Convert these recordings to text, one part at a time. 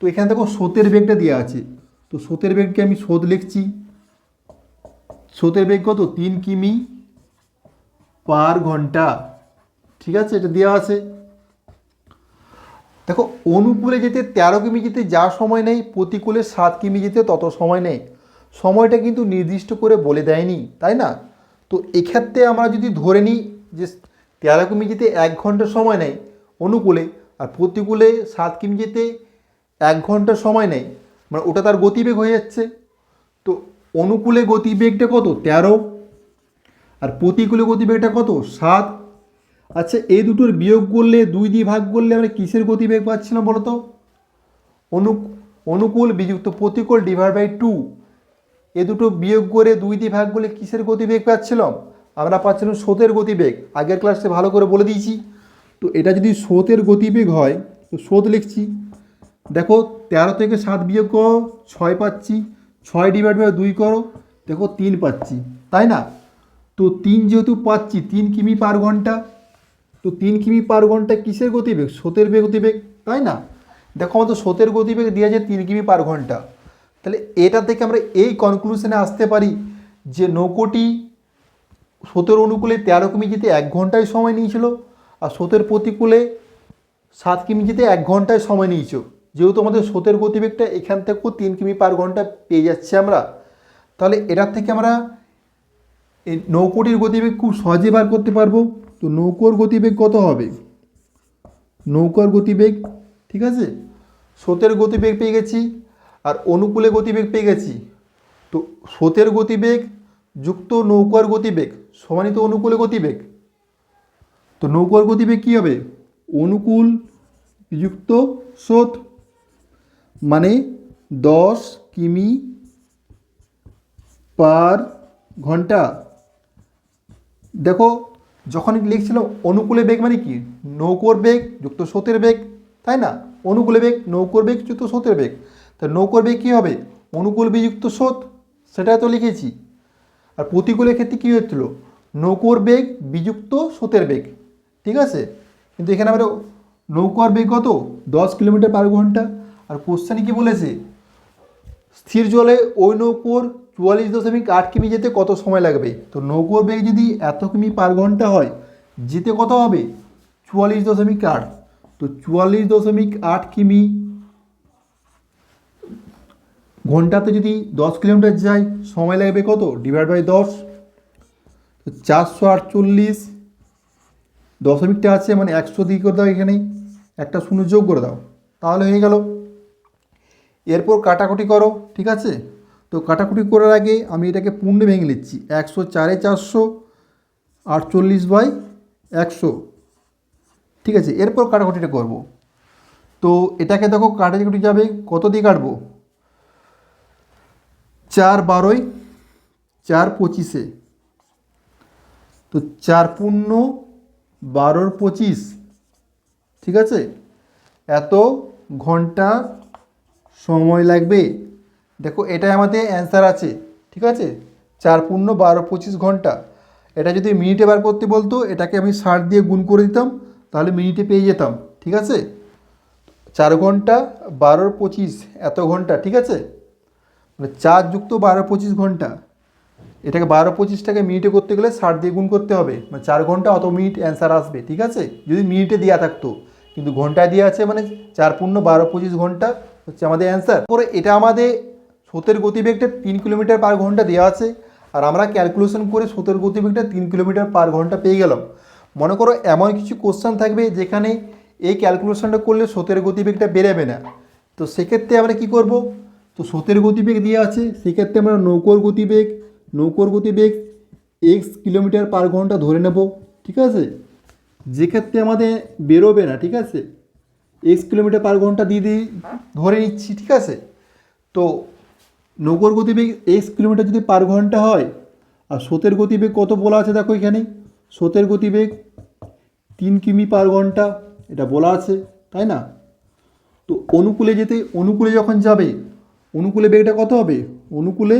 তো এখানে দেখো স্রোতের বেগটা দেওয়া আছে। তো স্রোতের বেগকে আমি স্রোত লিখছি। স্রোতের বেগ কত? তিন কিমি পার ঘণ্টা। ঠিক আছে? এটা দেওয়া আছে। দেখো, অনুকূলে যেতে তেরো কিমি যেতে যা সময় নেই, প্রতিকূলে সাত কিমি যেতে তত সময় নেই। সময়টা কিন্তু নির্দিষ্ট করে বলে দেয়নি, তাই না? তো এক্ষেত্রে আমরা যদি ধরে নিই যে তেরো কিমি যেতে এক ঘণ্টা সময় নেয় অনুকূলে, আর প্রতিকূলে সাত কিমি যেতে এক ঘণ্টা সময় নেই। মানে ওটা তার গতিবেগ হয়ে যাচ্ছে। তো অনুকূলে গতিবেগটা কত? তেরো। আর প্রতিকূলে গতিবেগটা কত? সাত। আচ্ছা এই দুটোর বিয়োগ করলে দুই দিয়ে ভাগ করলে আমরা কিসের গতিবেগ পাচ্ছিলাম বলো তো অনু, অনুকূল বিযুক্ত প্রতিকূল ডিভাইড বাই টু এ দুটো বিয়োগ করে দুই দিয়ে ভাগ করলে কিসের গতিবেগ পাচ্ছিলাম? আমরা পাচ্ছিলাম স্রোতের গতিবেগ। আগের ক্লাসে ভালো করে বলে দিয়েছি। তো এটা যদি স্রোতের গতিবেগ হয়, তো স্রোত লিখছি। দেখো তেরো থেকে সাত বিয়োগ করো, ছয় পাচ্ছি। ছয় ডিভাইড বাই দুই করো, দেখো তিন পাচ্ছি। তাই না? তো তিন যেহেতু পাচ্ছি, তিন কিমি পার ঘণ্টা। তো তিন কিমি পার ঘণ্টা কিসের গতিবেগ? স্রোতের বেগ গতিবেগ, তাই না? দেখো আমাদের স্রোতের গতিবেগ দিয়ে আছে তিন কিমি পার ঘণ্টা। তাহলে এটা থেকে আমরা এই কনক্লুশনে আসতে পারি যে নৌকোটি স্রোতের অনুকূলে তেরো কিমি যেতে এক ঘন্টায় সময় নিয়েছিল, আর স্রোতের প্রতিকূলে সাত কিমি যেতে এক ঘন্টায় সময় নিয়েছ যেহেতু আমাদের স্রোতের গতিবেগটা এখান থেকেও তিন কিমি পার ঘণ্টা পেয়ে যাচ্ছি আমরা, তাহলে এটার থেকে আমরা এই নৌকোটির গতিবেগ খুব সহজে বার করতে পারব। তো নৌকোর গতিবেগ কত হবে? নৌকার গতিবেগ, ঠিক আছে? স্রোতের গতিবেগ পেয়ে গেছি আর অনুকূলে গতিবেগ পেয়ে গেছি। তো স্রোতের গতিবেগ যুক্ত নৌকার গতিবেগ সমানিত অনুকূলে গতিবেগ। তো নৌকার গতিবেগ কী হবে? অনুকূল যুক্ত স্রোত। মানে দশ কিমি পার ঘণ্টা। দেখো, যখন লিখছিল, অনুকূলে বেগ মানে কি? নৌকোর বেগ, যুক্ত স্রোতের বেগ, তাই না? অনুকূলে বেগ, নৌকোর বেগ, যুক্ত স্রোতের বেগ। তা নৌকোর বেগ কী হবে? অনুকূল বিযুক্ত স্রোত, সেটা তো লিখেছি। আর প্রতিকূলের ক্ষেত্রে কী হচ্ছিল? নৌকোর বেগ, বিযুক্ত স্রোতের বেগ। ঠিক আছে? কিন্তু এখানে আমরা নৌকার বেগ কত? দশ কিলোমিটার পার ঘণ্টা। আর কোশ্চেনে কি বলেছে? স্থির জলে ওই নৌকোর চুয়াল্লিশ দশমিক আট কিমি যেতে কত সময় লাগবে? তো নৌকোর বেগ যদি এত কিমি পার ঘণ্টা হয়, যেতে কত হবে? চুয়াল্লিশ দশমিক আট। তো চুয়াল্লিশ দশমিক আট কিমি ঘন্টাতে যদি দশ কিলোমিটার যায়, সময় লাগবে কত? ডিভাইড বাই দশ। তো চারশো আটচল্লিশ দশমিকটা আছে মানে একশো দিয়ে করে দাও এখানে। একটা শূন্য যোগ করে দাও। তাহলে হয়ে গেল। এরপর কাটাকুটি করো, ঠিক আছে? তো কাটাকুটি করার আগে আমি এটাকে পূর্ণে ভেঙে নিচ্ছি। একশো চারে চারশো, আটচল্লিশ বাই একশো, ঠিক আছে? এরপর কাটাকুটিটা করব। তো এটাকে দেখো কাটাকুটি যাবে, কত দিয়ে কাটবো? চার বারোই, চার পঁচিশে। তো চার পূর্ণ বারোর পঁচিশ, ঠিক আছে? এত ঘণ্টা সময় লাগবে। দেখো, এটাই আমাদের অ্যান্সার আছে, ঠিক আছে? চার পূর্ণ বারো পঁচিশ ঘণ্টা। এটা যদি মিনিটে বার করতে বলতো, এটাকে আমি ষাট দিয়ে গুণ করে দিতাম, তাহলে মিনিটে পেয়ে যেতাম, ঠিক আছে? চার ঘণ্টা বারোর পঁচিশ, এত ঘণ্টা, ঠিক আছে? মানে চার যুক্ত বারো পঁচিশ ঘণ্টা। এটাকে বারো পঁচিশটাকে মিনিটে করতে গেলে ষাট দিয়ে গুণ করতে হবে। মানে চার ঘণ্টা অত মিনিট অ্যান্সার আসবে, ঠিক আছে? যদি মিনিটে দেওয়া থাকতো। কিন্তু ঘন্টায় দেওয়া আছে মানে চার পূর্ণ বারো পঁচিশ ঘণ্টা হচ্ছে আমাদের অ্যান্সার পরে এটা আমাদের স্রোতের গতিবেগটা তিন কিলোমিটার পার ঘণ্টা দেওয়া আছে। আর আমরা ক্যালকুলেশন করে স্রোতের গতিবেগটা তিন কিলোমিটার পার ঘণ্টা পেয়ে গেলাম। মনে করো এমন কিছু কোশ্চেন থাকবে যেখানে এই ক্যালকুলেশনটা করলে স্রোতের গতিবেগটা বেরোবে না। তো সেক্ষেত্রে আমরা কি করব? তো স্রোতের গতিবেগ দিয়ে আছে, সেক্ষেত্রে আমরা নৌকোর গতিবেগ নৌকোর গতিবেগ এক্স কিলোমিটার পার ঘণ্টা ধরে নেব, ঠিক আছে? যেক্ষেত্রে আমাদের বেরোবে না, ঠিক আছে? এক্স কিলোমিটার পার ঘণ্টা দিয়ে দিয়ে ধরে নিচ্ছি, ঠিক আছে? তো নৌকোর গতিবেগ এক্স কিলোমিটার যদি পার ঘণ্টা হয়, আর স্রোতের গতিবেগ কত বলা আছে দেখো এখানে? স্রোতের গতিবেগ তিন কিমি পার ঘণ্টা, এটা বলা আছে, তাই না? তো অনুকূলে যেতে, অনুকূলে যখন যাবে, অনুকূলে বেগটা কত হবে? অনুকূলে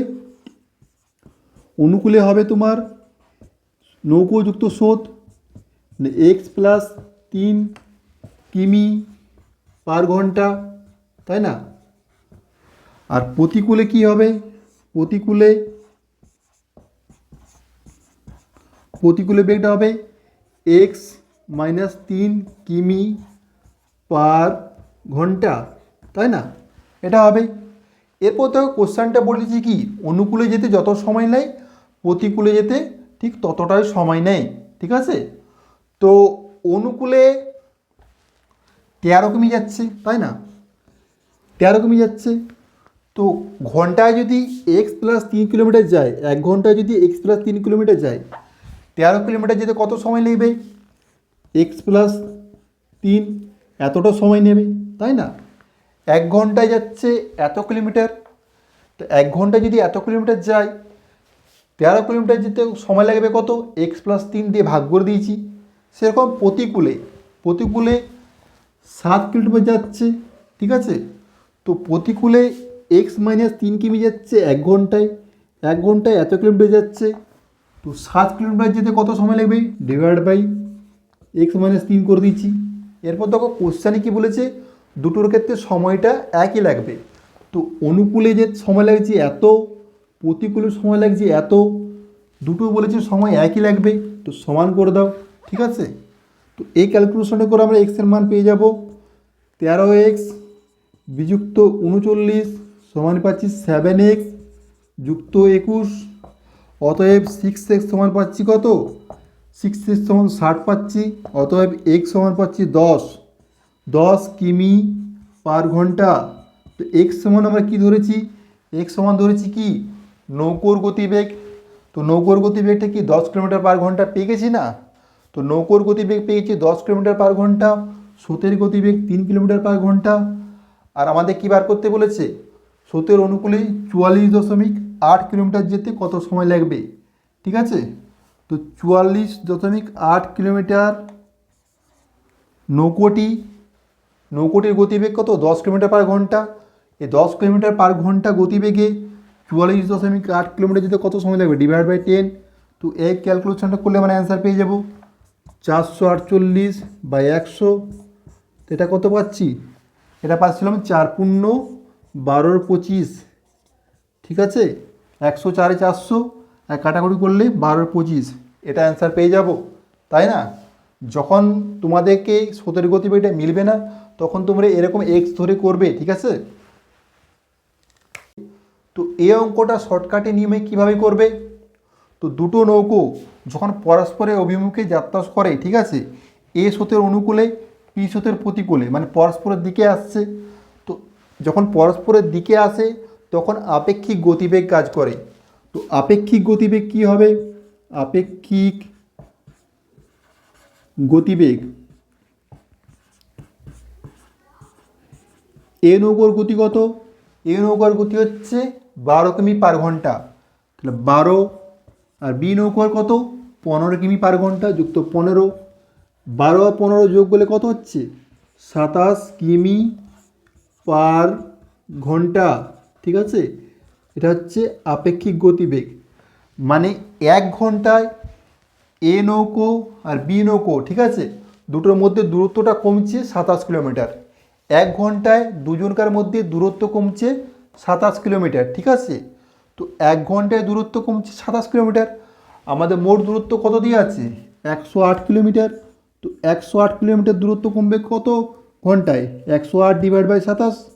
অনুকূলে হবে তোমার নৌকোযুক্ত স্রোত এক্স প্লাস তিন কিমি পার ঘণ্টা, তাই না? আর প্রতিকূলে কি হবে? প্রতিকূলে প্রতিকূলে বেগটা হবে এক্স মাইনাস তিন কিমি পার ঘণ্টা, তাই না? এটা হবে। এরপর তো কোশ্চেনটা বলেছি কি? অনুকূলে যেতে যত সময় নেয়, প্রতিকূলে যেতে ঠিক ততটাই সময় নেয়, ঠিক আছে? তো অনুকূলে তেরো কিমি যাচ্ছে, তাই না? তেরো কিমি যাচ্ছে। তো ঘন্টায় যদি এক্স প্লাস তিন কিলোমিটার যায়, এক ঘন্টায় যদি এক্স প্লাস তিন কিলোমিটার যায়, তেরো কিলোমিটার যেতে কত সময় লাগবে এক্স প্লাস তিন এতটা সময় নেবে, তাই না? এক ঘন্টায় যাচ্ছে এত কিলোমিটার, তো এক ঘন্টায় যদি এত কিলোমিটার যায়, তেরো কিলোমিটার যেতে সময় লাগবে কত? এক্স প্লাস তিন দিয়ে ভাগ করে দিয়েছি। সেরকম প্রতিকূলে প্রতিকূলে সাত কিলোমিটার যাচ্ছে, ঠিক আছে? তো প্রতিকূলে এক্স মাইনাস তিন কিমি যাচ্ছে এক ঘন্টায় এক ঘন্টায় এত কিলোমিটার যাচ্ছে, তো সাত কিলোমিটার যেতে কত সময় লাগবে? ডিভাইড বাই এক্স মাইনাস তিন করে দিচ্ছি এরপর দেখো কোশ্চানে কী বলেছে? দুটোর ক্ষেত্রে সময়টা একই লাগবে। তো অনুকূলে যে সময় লাগছে এত, প্রতিকূলে সময় লাগছে এত, দুটো বলেছে সময় একই লাগবে, তো সমান করে দাও। ঠিক আছে? তো এই ক্যালকুলেশনটা করে আমরা এক্সের মান পেয়ে যাব। তেরো এক্স বিযুক্ত উনচল্লিশ সমান পাচ্ছি সেভেন এক্স যুক্ত একুশ। অতএব সিক্স এক্স সমান পাচ্ছি কত? সিক্স এক্স সমান ষাট পাচ্ছি। অতএব এক্স সমান পাচ্ছি দশ। দশ কিমি পার ঘণ্টা। তো এক্স সমান আমরা কি ধরেছি? এক্স সমান ধরেছি কি? নৌকোর গতিবেগ। তো নৌকোর গতিবেগটা কি দশ কিলোমিটার পার ঘণ্টা পেয়ে গেছি না? তো নৌকোর গতিবেগ পেয়েছি দশ কিলোমিটার পার ঘণ্টা, স্রোতের গতিবেগ তিন কিলোমিটার পার ঘণ্টা। আর আমাদের কী বার করতে বলেছে? স্রোতের অনুকূলে চুয়াল্লিশ দশমিক আট কিলোমিটার যেতে কত সময় লাগবে? ঠিক আছে? তো চুয়াল্লিশ দশমিক আট কিলোমিটার নৌকোটি, নৌকোটির গতিবেগ কত? দশ কিলোমিটার পার ঘণ্টা। এই দশ কিলোমিটার পার ঘণ্টা গতিবেগে চুয়াল্লিশ দশমিক আট কিলোমিটার যেতে কত সময় লাগবে? ডিভাইড বাই টেন তো এই ক্যালকুলেশনটা করলে মানে অ্যান্সার পেয়ে যাব। চারশো আটচল্লিশ বাই একশো। এটা কত পাচ্ছি? এটা পাচ্ছিলাম চার পূর্ণ বারোর পঁচিশ। ঠিক আছে? একশো চারে চারশো। আর কাটাকুটি করলে বারোর পঁচিশ। এটা অ্যান্সার পেয়ে যাব। তাই না? যখন তোমাদেরকে স্রোতের গতিবেগটা মিলবে না, তখন তোমরা এরকম এক্স ধরে করবে, ঠিক আছে? তো এই অঙ্কটা শর্টকাটে নিয়মে কীভাবে করবে? তো দুটো নৌকো যখন পরস্পরের অভিমুখে যাত্রা করে, ঠিক আছে? এ স্রোতের অনুকূলে পি স্রোতের প্রতিকূলে মানে পরস্পরের দিকে আসছে। তো যখন পরস্পরের দিকে আসে, তখন আপেক্ষিক গতিবেগ কাজ করে। তো আপেক্ষিক গতিবেগ কি হবে? আপেক্ষিক গতিবেগ এ নৌকার গতি কত? এ নৌকার গতি হচ্ছে বারো কিমি পার ঘণ্টা। তাহলে বারো আর বি নৌকার কত? পনেরো কিমি পার ঘণ্টা যুক্ত পনেরো, বারো পনেরো যোগ করলে কত হচ্ছে? সাতাশ কিমি পার ঘণ্টা, ঠিক আছে? এটা হচ্ছে আপেক্ষিক গতিবেগ। মানে এক ঘন্টায় এ নৌকো আর বি নৌকো, ঠিক আছে? দুটোর মধ্যে দূরত্বটা কমছে সাতাশ কিলোমিটার। এক ঘন্টায় দুজনকার মধ্যে দূরত্ব কমছে সাতাশ কিলোমিটার, ঠিক আছে? তো এক ঘন্টায় দূরত্ব কমছে সাতাশ কিলোমিটার। আমাদের মোট দূরত্ব কত দিয়ে আছে? একশো আট কিলোমিটার। তো একশো আট কিলোমিটার দূরত্ব কমবে কত ঘন্টায়? একশো আট ডিভাইড বাই সাতাশ।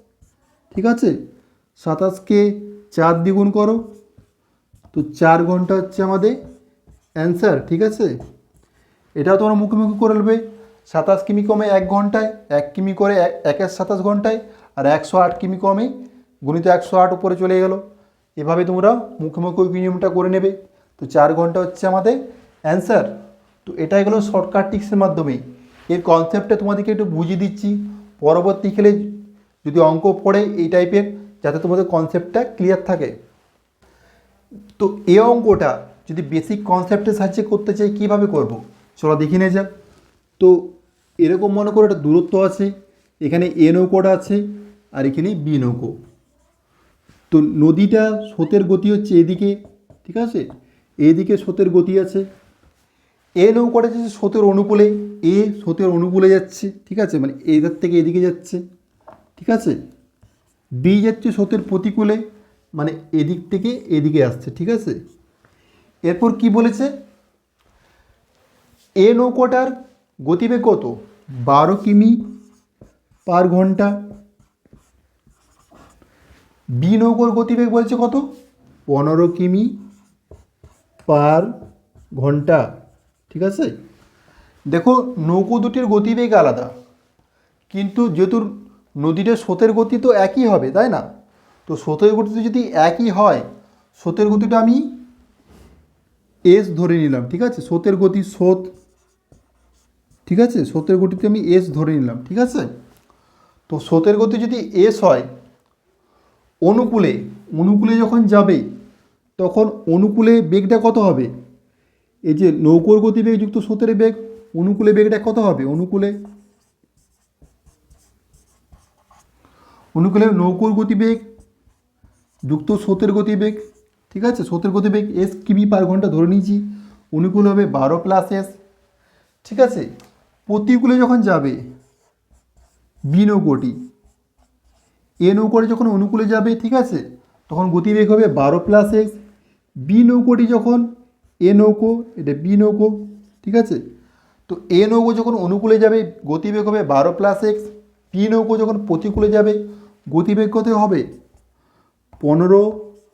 ঠিক আছে? সাতাশকে চার দ্বিগুণ করো। তো চার ঘণ্টা হচ্ছে আমাদের অ্যান্সার ঠিক আছে? এটাও তোমরা মুখোমুখি করে নেবে। সাতাশ কিমি কমে এক ঘন্টায়, এক কিমি করে এক- একের সাতাশ ঘন্টায়, আর একশো আট কিমি কমে গণিত একশো আট উপরে চলে গেল। এভাবে তোমরা মুখোমুখি নিয়মটা করে নেবে। তো চার ঘণ্টা হচ্ছে আমাদের অ্যান্সার তো এটাই হলো শর্টকাট টিক্সের মাধ্যমে এর কনসেপ্টটা তোমাদেরকে একটু বুঝিয়ে দিচ্ছি। পরবর্তী খেলে যদি অঙ্ক পড়ে এই টাইপের যাতে তোমাদের কনসেপ্টটা ক্লিয়ার থাকে। তো এই অঙ্কটা যদি বেসিক কনসেপ্টের সাহায্যে করতে চাই, কীভাবে করব? চলো দেখে নিয়ে যাক। তো এরকম মনে করো একটা দূরত্ব আছে, এখানে এ নৌকোটা আছে, আর এখানে বি নৌকো। তো নদীটা স্রোতের গতি হচ্ছে এদিকে, ঠিক আছে? এদিকে স্রোতের গতি আছে। এ নৌকাটা যাচ্ছে স্রোতের অনুকূলে, এ স্রোতের অনুকূলে যাচ্ছে, ঠিক আছে? মানে এধার থেকে এদিকে যাচ্ছে, ঠিক আছে? বি যাচ্ছে স্রোতের প্রতিকূলে মানে এদিক থেকে এদিকে আসছে, ঠিক আছে? এরপর কি বলেছে? এ নৌকোটার গতিবেগ কত? বারো কিমি পার ঘণ্টা। বি নৌকোর গতিবেগ বলছে কত? পনেরো কিমি পার ঘণ্টা, ঠিক আছে? দেখো, নৌকো দুটির গতিবেগ আলাদা, কিন্তু যেহেতু নদীটার স্রোতের গতি তো একই হবে, তাই না? তো স্রোতের গতি যদি একই হয়, স্রোতের গতিটা আমি এস ধরে নিলাম, ঠিক আছে? স্রোতের গতি স্রোত, ঠিক আছে? স্রোতের গতিতে আমি এস ধরে নিলাম, ঠিক আছে? তো স্রোতের গতি যদি এস হয়, অনুকূলে অনুকূলে যখন যাবে তখন অনুকূলে বেগটা কত হবে? এই যে নৌকোর গতিবেগ যুক্ত স্রোতের বেগ, অনুকূলে বেগটা কত হবে? অনুকূলে অনুকূলে নৌকোর গতিবেগ, যুক্ত স্রোতের গতিবেগ, ঠিক আছে? স্রোতের গতিবেগ এস কিমি পার ঘণ্টা ধরে নিয়েছি, অনুকূল হবে বারো প্লাস এস ঠিক আছে? প্রতিকূলে যখন যাবে বি নৌকোটি এ নৌকোটি যখন অনুকূলে যাবে, ঠিক আছে? তখন গতিবেগ হবে বারো প্লাস এক্স বি নৌকোটি যখন এ নৌকো, এটা বি নৌকো, ঠিক আছে? তো এ নৌকো যখন অনুকূলে যাবে, গতিবেগ হবে বারো প্লাস এক্স বি নৌকো যখন প্রতিকূলে যাবে, গতিবেগ কত হবে? পনেরো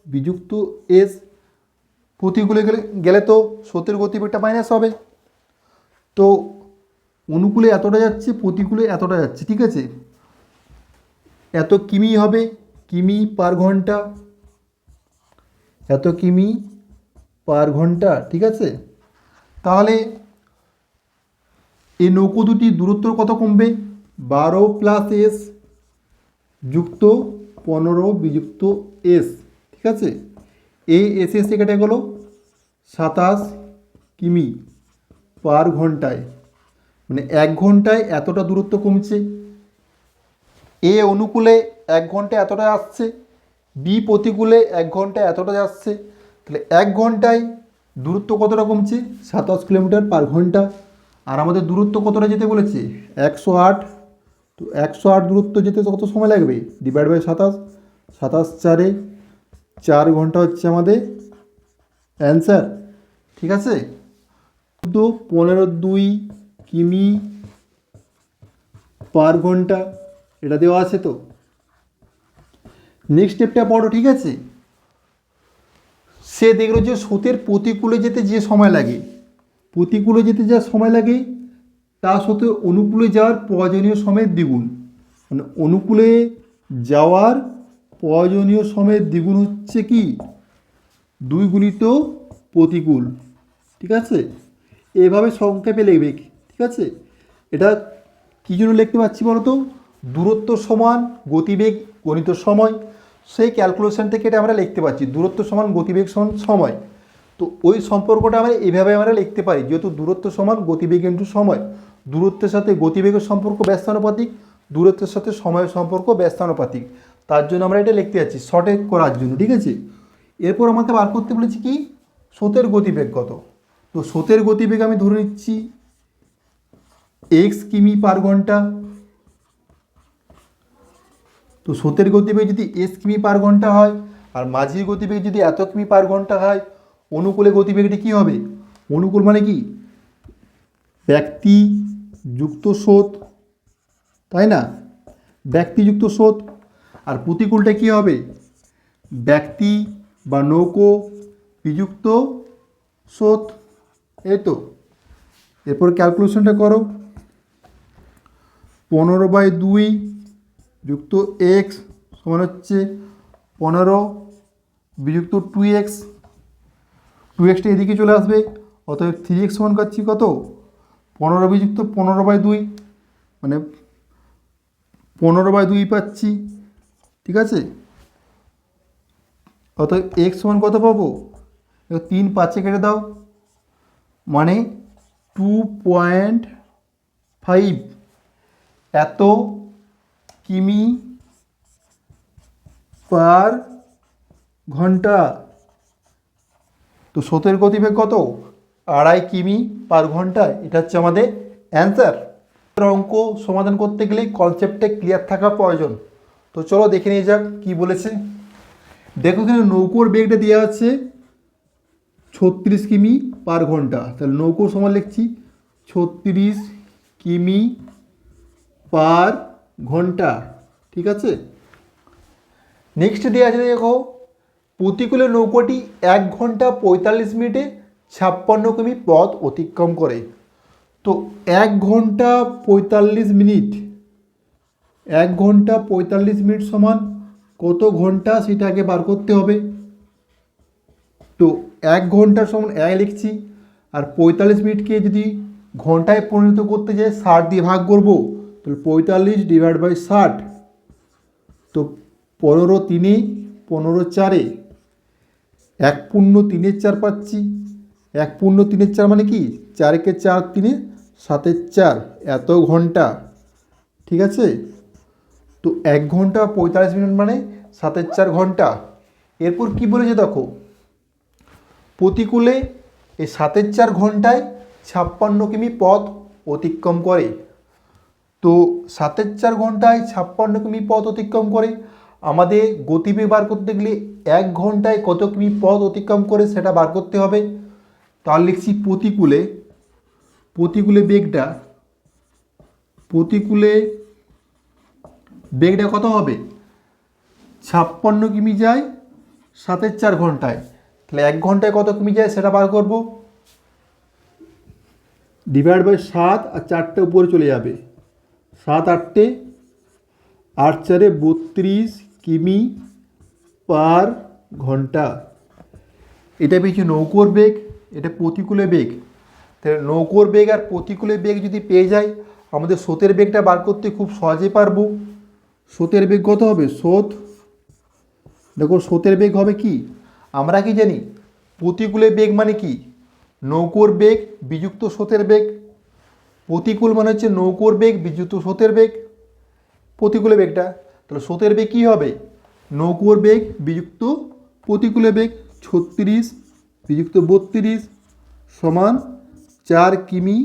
বিযুক্ত এস প্রতিকূলে গেলে গেলে তো স্রোতের গতিবেগটা মাইনাস হবে। তো অনুকূলে এতটা যাচ্ছে, প্রতিকূলে এতটা যাচ্ছে, ঠিক আছে? এত কিমি হবে, কিমি পার ঘণ্টা এত কিমি পার ঘণ্টা, ঠিক আছে? তাহলে এই নৌকো দুটি দূরত্ব কত কমবে। বারো প্লাস এস যুক্ত পনেরো বিযুক্ত এস ঠিক আছে? এই এস এস কেটে গেল সাতাশ কিমি পার ঘন্টায়। মানে এক ঘন্টায় এতটা দূরত্ব কমছে। এ অনুকূলে এক ঘন্টায় এতটা আসছে। বি প্রতিকূলে এক ঘন্টায় এতটা যাচ্ছে, তাহলে এক ঘন্টায় দূরত্ব কতটা কমছে? সাতাশ কিলোমিটার পার ঘণ্টা। আর আমাদের দূরত্ব কতটা যেতে বলেছে? একশো আট। তো একশো আট দূরত্ব যেতে কত সময় লাগবে? ডিভাইড বাই সাতাশ। সাতাশ চারে চার ঘণ্টা হচ্ছে আমাদের অ্যান্সার ঠিক আছে? তো পনেরো দুই কিমি পার ঘণ্টা। এটা দেওয়া আছে তো? নেক্সট স্টেপটা পড়ো, ঠিক আছে? সে দেখল যে স্রোতের প্রতিকূলে যেতে যে সময় লাগে। প্রতিকূলে যেতে যা সময় লাগে, তা স্রোতের অনুকূলে যাওয়ার প্রয়োজনীয় সময়ের দ্বিগুণ। মানে অনুকূলে যাওয়ার প্রয়োজনীয় সময়ের দ্বিগুণ হচ্ছে কি? দুই গুণিত প্রতিকূল, ঠিক আছে? এভাবে সংক্ষেপে লিখবে, ঠিক আছে? এটা কী জন্য লিখতে পারছি বলো তো দূরত্ব সমান গতিবেগ, গণিত সময়। সেই ক্যালকুলেশন থেকে এটা আমরা লিখতে পারছি। দূরত্ব সমান গতিবেগ সমান সময়। তো ওই সম্পর্কটা আমরা এভাবে আমরা লিখতে পারি, যেহেতু দূরত্ব সমান গতিবেগ ইন্টু সময়। দূরত্বের সাথে গতিবেগের সম্পর্ক ব্যস্তানুপাতিক, দূরত্বের সাথে সময়ের সম্পর্ক ব্যস্তানুপাতিক। তার জন্য আমরা এটা লিখতে যাচ্ছি শর্টে করার জন্য, ঠিক আছে? এরপর আমাকে বার করতে বলেছি কি? স্রোতের গতিবেগ কত? তো স্রোতের গতিবেগ আমি ধরে নিচ্ছি এক্স কিমি পার ঘণ্টা তো স্রোতের গতিবেগ যদি এস কিমি পার ঘণ্টা হয় আর মাঝির গতিবেগ যদি এত কিমি পার ঘণ্টা হয়, অনুকূলে গতিবেগটি কী হবে? অনুকূল মানে কি? ব্যক্তি যুক্ত স্রোত, তাই না? ব্যক্তিযুক্ত স্রোত। আর প্রতিকূলটা কী হবে? ব্যক্তি বা নৌকো বিযুক্ত স্রোত। এই তো। এরপর ক্যালকুলেশনটা করো। পনেরো বাই দুই যুক্ত এক্স সমান হচ্ছে পনেরো বিযুক্ত টু এক্স টু এক্সটা এদিকে চলে আসবে, অতএব থ্রি এক্স সমান করছি কত? পনেরো বিযুক্ত পনেরো বাই দুই মানে পনেরো বাই দুই পাচ্ছি, ঠিক আছে? অতএব এক্স সমান কত পাবো? তিন পাঁচে কেটে দাও মানে টু পয়েন্ট ফাইভ এত কিমি পার ঘণ্টা। তো স্রোতের গতিবেগ কত? আড়াই কিমি পার ঘন্টায় এটা হচ্ছে আমাদের অ্যান্সার। অঙ্ক সমাধান করতে গেলে কনসেপ্টে ক্লিয়ার থাকা প্রয়োজন। তো চলো দেখে নিয়ে যাক কি বলেছে। দেখো এখানে নৌকোর বেগটা দেওয়া আছে ছত্রিশ কিমি পার ঘণ্টা। তাহলে নৌকো সমান লিখছি ছত্রিশ কিমি পার ঘণ্টা, ঠিক আছে? নেক্সট দেওয়া আছে দেখো, প্রতিকূলে নৌকোটি এক ঘণ্টা পঁয়তাল্লিশ মিনিটে ছাপ্পান্ন কিমি পথ অতিক্রম করে। তো এক ঘণ্টা পঁয়তাল্লিশ মিনিট, এক ঘণ্টা পঁয়তাল্লিশ মিনিট সমান কত ঘণ্টা সেটা আগে বার করতে হবে? তো এক ঘণ্টার সমান এক লিখছি, আর পঁয়তাল্লিশ মিনিটকে যদি ঘন্টায় পরিণত করতে যাই, ষাট দিয়ে ভাগ করব তাহলে পঁয়তাল্লিশ ডিভাইড বাই ষাট, তো পনেরো তিনে, পনেরো চারে, এক পূর্ণ তিনের চার পাচ্ছি। এক পূর্ণ তিনের চার মানে কি? চারকে চার তিনে, সাতের চার, এত ঘণ্টা। ঠিক আছে? তো এক ঘণ্টা পঁয়তাল্লিশ মিনিট মানে সাতের চার ঘণ্টা। এরপর কি বলেছে দেখো? প্রতিকূলে এই সাতের চার ঘন্টায় ছাপ্পান্ন কিমি পথ অতিক্রম করে। তো সাতের চার ঘন্টায় ছাপ্পান্ন কিমি পথ অতিক্রম করে। আমাদের গতিবেগ বার করতে গেলে এক ঘন্টায় কত কিমি পথ অতিক্রম করে সেটা বার করতে হবে। তার লিখছি প্রতিকূলে প্রতিকূলে বেগটা প্রতিকূলে বেগটা কত হবে? ছাপ্পান্ন কিমি যায় সাতের চার ঘন্টায়। তাহলে এক ঘন্টায় কত কিমি যায় সেটা বার করব? ডিভাইড বাই সাত আর চারটে উপরে চলে যাবে। সাত আটটে আট চারে বত্রিশ কিমি পার ঘণ্টা। এটা পেয়েছি নৌকোর বেগ, এটা প্রতিকূলে বেগ। তাহলে নৌকোর বেগ আর প্রতিকূলে বেগ যদি পেয়ে যাই, আমাদের স্রোতের বেগটা বার করতে খুব সহজে পারব। স্রোতের বেগ কত হবে? স্রোত? দেখো, স্রোতের বেগ হবে কি? আমরা কি জানি? প্রতিকূলে বেগ মানে কি? নৌকোর বেগ, বিযুক্ত স্রোতের বেগ। প্রতিকূল মানে হচ্ছে নৌকোর বেগ বিযুক্ত স্রোতের বেগ। প্রতিকূলে বেগটা, তাহলে স্রোতের বেগ কী হবে? নৌকোর বেগ, বিযুক্ত প্রতিকূলে বেগ ছত্রিশ, বিযুক্ত বত্রিশ সমান চার কিমি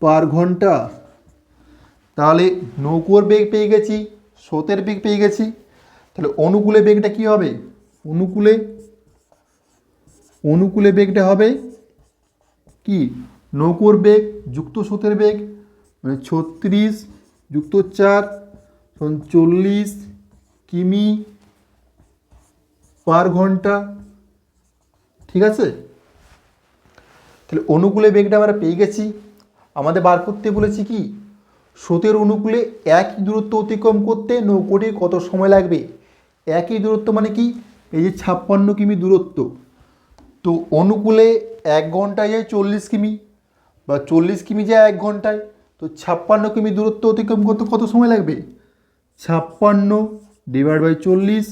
পার ঘণ্টা। তাহলে নৌকোর বেগ পেয়ে গেছি, স্রোতের বেগ পেয়ে গেছি। তাহলে অনুকূলে বেগটা কি হবে? অনুকূলে অনুকূলে বেগটা হবে কি? নৌকোর বেগ, যুক্ত স্রোতের বেগ মানে ছত্রিশ, যুক্ত চার চল্লিশ কিমি পার ঘণ্টা। ঠিক আছে? তাহলে অনুকূলে বেগটা আমরা পেয়ে গেছি। আমাদের বার করতে বলেছি কি? স্রোতের অনুকূলে একই দূরত্ব অতিক্রম করতে নৌকোটির কত সময় লাগবে? একই দূরত্ব মানে কি? এই যে ছাপ্পান্ন কিমি দূরত্ব। তো অনুকূলে এক ঘন্টায় যায় চল্লিশ কিমি। বা চল্লিশ কিমি যায় এক ঘন্টায়, তো ছাপ্পান্ন কিমি দূরত্ব অতিক্রম করতে কত সময় লাগবে? ছাপ্পান্ন ডিভাইড বাই চল্লিশ,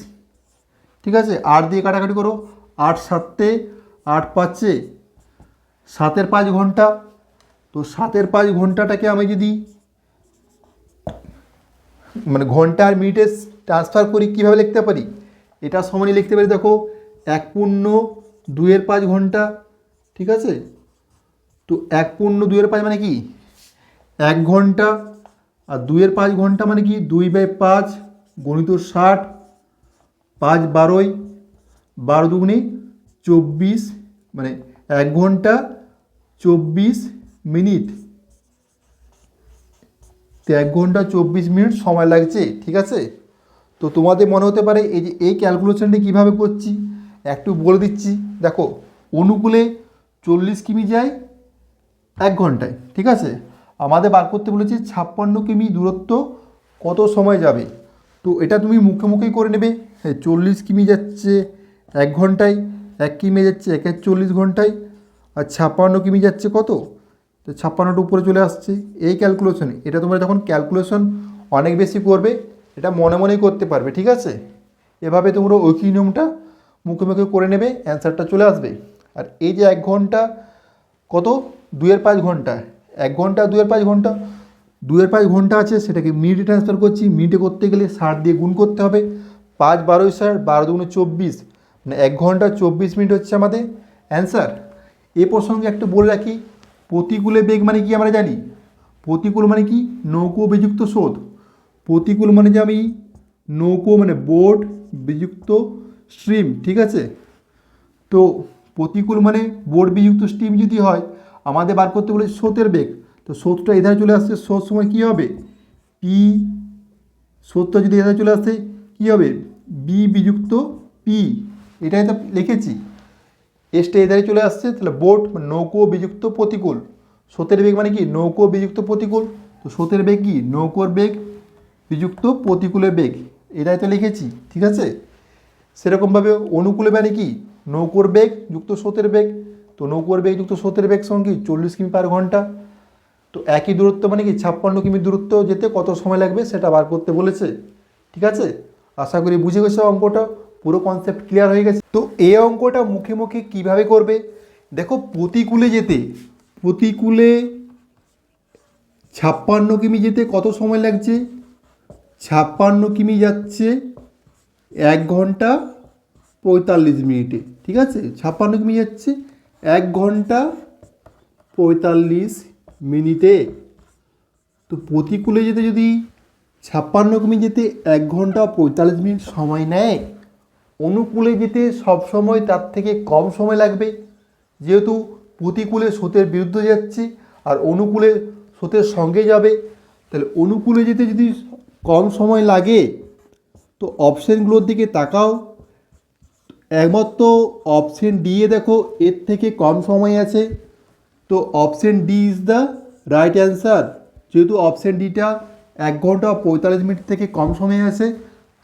ঠিক আছে? আট দিয়ে কাটাকাটি করো, আট সাতে, আট পাঁচে, সাতের পাঁচ ঘণ্টা, তো সাতের পাঁচ ঘন্টাটাকে আমি যদি মানে ঘণ্টা আর মিনিটে ট্রান্সফার করি, কীভাবে লিখতে পারি? এটা সমানই লিখতে পারি, দেখো, এক পূর্ণ দুইয়ের পাঁচ ঘণ্টা, ঠিক আছে? তো এক পূর্ণ দুইয়ের পাঁচ মানে কি? এক ঘণ্টা আর দুইয়ের পাঁচ ঘণ্টা মানে কি? দুই বাই পাঁচ গণিত ষাট, পাঁচ বারোই, বারো দুগুণে চব্বিশ মানে এক ঘণ্টা চব্বিশ মিনিট। তো এক ঘণ্টা চব্বিশ মিনিট সময় লাগছে, ঠিক আছে? তো তোমাদের মনে হতে পারে এই যে এই ক্যালকুলেশনটা কীভাবে করছি? একটু বলে দিচ্ছি। দেখো, অনুকূলে চল্লিশ কিমি যায় এক ঘন্টায়, ঠিক আছে? আমাদের বার করতে বলেছি ছাপ্পান্ন কিমি দূরত্ব কত সময় যাবে? তো এটা তুমি মুখে মুখেই করে নেবে। হ্যাঁ চল্লিশ কিমি যাচ্ছে এক ঘন্টায়, এক কিমি যাচ্ছে এক চল্লিশ ঘন্টায়, আর ছাপ্পান্ন কিমি যাচ্ছে কত? তো ছাপ্পান্নটা উপরে চলে আসছে। এই ক্যালকুলেশনে এটা তোমরা যখন ক্যালকুলেশন অনেক বেশি করবে, এটা মনে মনেই করতে পারবে, ঠিক আছে? এভাবে তোমরা ঐকিক নিয়মটা মুখে মুখে করে নেবে অ্যান্সারটা চলে আসবে। আর এই যে এক ঘণ্টা কত? দুয়ের পাঁচ ঘণ্টা, এক ঘণ্টা দুয়ের পাঁচ ঘণ্টা দুয়ের পাঁচ ঘণ্টা আছে, সেটাকে মিনিটে ট্রান্সফার করছি, মিনিটে করতে গেলে ষাট দিয়ে গুণ করতে হবে, পাঁচ বারোই ষাট, বারো দুগুণে চব্বিশ মানে এক ঘণ্টা চব্বিশ মিনিট হচ্ছে আমাদের অ্যান্সার এ প্রসঙ্গে একটু বলে রাখি, প্রতিকূলে বেগ মানে কি আমরা জানি? প্রতিকূল মানে কি? নৌকো বিযুক্ত স্রোত। প্রতিকূল মানে যে আমি নৌকো মানে বোট বিযুক্ত স্ট্রিম ঠিক আছে? তো প্রতিকূল মানে বোট বিযুক্ত স্ট্রিম যদি হয় আমাদের বার করতে বলে স্রোতের বেগ। তো স্রোতটা এধারে চলে আসছে, স্রোত সময় কী হবে? পি স্রোতটা যদি এধারে চলে আসছে, কী হবে? বি বিযুক্ত পি এটাই তো লিখেছি। এসটা এধারে চলে আসছে, তাহলে বোট নৌকো বিযুক্ত প্রতিকূল। স্রোতের বেগ মানে কি? নৌকো বিযুক্ত প্রতিকূল। তো স্রোতের বেগ কি? নৌকোর বেগ বিযুক্ত প্রতিকূলের বেগ। এটাই তো লিখেছি, ঠিক আছে? সেরকমভাবে অনুকূলে মানে কি? নৌকোর বেগ যুক্ত স্রোতের বেগ। তো নৌকোর বেগ যুক্ত স্রোতের বেগ সঙ্গে কি চল্লিশ কিমি পার ঘণ্টা। তো একই দূরত্ব মানে কি ছাপ্পান্ন কিমি দূরত্ব যেতে কত সময় লাগবে সেটা বার করতে বলেছে। ঠিক আছে? আশা করি বুঝে গেছো অঙ্কটা, পুরো কনসেপ্ট ক্লিয়ার হয়ে গেছে। তো এই অঙ্কটা মুখে মুখে কীভাবে করবে? দেখো প্রতিকূলে যেতে, প্রতিকূলে ছাপ্পান্ন কিমি যেতে কত সময় লাগছে? ছাপ্পান্ন কিমি যাচ্ছে এক ঘণ্টা পঁয়তাল্লিশ মিনিটে। ঠিক আছে? ছাপ্পান্ন কিমি যাচ্ছে এক ঘণ্টা পঁয়তাল্লিশ মিনিটে। তো প্রতিকূলে যেতে যদি ছাপ্পান্ন কিমি যেতে এক ঘণ্টা পঁয়তাল্লিশ মিনিট সময় নেয়, অনুকূলে যেতে সব সময় তার থেকে কম সময় লাগবে। যেহেতু প্রতিকূলে স্রোতের বিরুদ্ধে যাচ্ছে আর অনুকূলে স্রোতের সঙ্গে যাবে, তাহলে অনুকূলে যেতে যদি কম সময় লাগে, তো অপশানগুলোর দিকে তাকাও। একমাত্র অপশন ডি এ দেখো, এর থেকে কম সময় আছে। তো option D is the right answer যেহেতু অপশন ডিটা এক ঘণ্টা পঁয়তাল্লিশ মিনিট থেকে কম সময় আছে,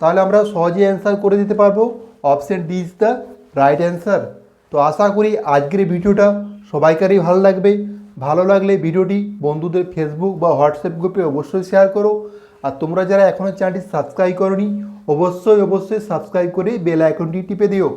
তাহলে আমরা সহজেই অ্যান্সার করে দিতে পারব। Option D is the right answer তো আশা করি আজকের ভিডিওটা সবাইকারই ভালো লাগবে। ভালো লাগলে ভিডিওটি বন্ধুদের ফেসবুক বা হোয়াটসঅ্যাপ গ্রুপে অবশ্যই শেয়ার করো। আর তোমরা যারা এখনও চ্যানেলটি সাবস্ক্রাইব করনি, অবশ্যই অবশ্যই সাবস্ক্রাইব করে বেল আইকনটি টিপে দিও।